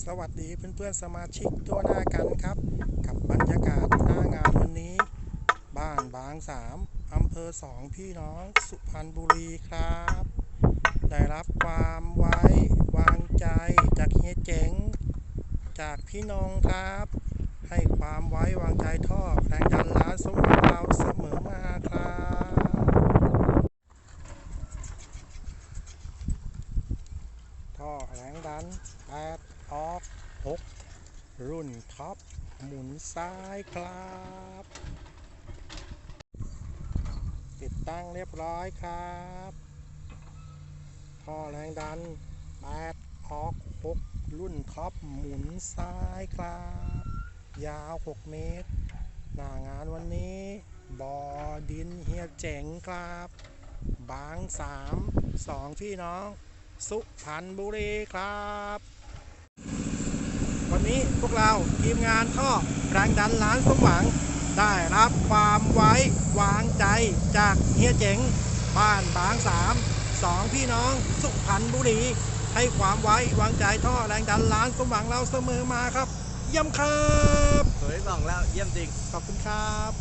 สวัสดีเพื่อนๆสมาชิกตัวหน้ากันครับ กับบรรยากาศหน้างานวันนี้ บ้านบางสามอำเภอสองพี่น้องสุพรรณบุรีครับ ได้รับความไว้วางใจจากเฮียเจ๋ง จากพี่นงครับ ให้ความไว้วางใจท่อแรงดันล้านสมองเราเสมอมาครับท่อแรงดัน8 รุ่นท็อป หมุนซ้ายครับ ติดตั้งเรียบร้อยครับท่อแรงดัน8ออฟ6รุ่นท็อป หมุนซ้ายครับ ยาว 6 เมตร หน้างานวันนี้บอดินเฮียเจ๋งครับ บางสามสองพี่น้อง สุพรรณบุรีครับ วันนี้พวกเราทีมงานท่อแรงดันล้านสมหวัง ได้รับความไว้วางใจจากเฮียเจ๋งบ้านบางสามสองพี่น้องสุพรรณบุรีให้ความไว้วางใจท่อแรงดันล้านสมหวังเราเสมอมาครับ เยี่ยมครับสวยสองแล้วเยี่ยมจริงขอบคุณครับ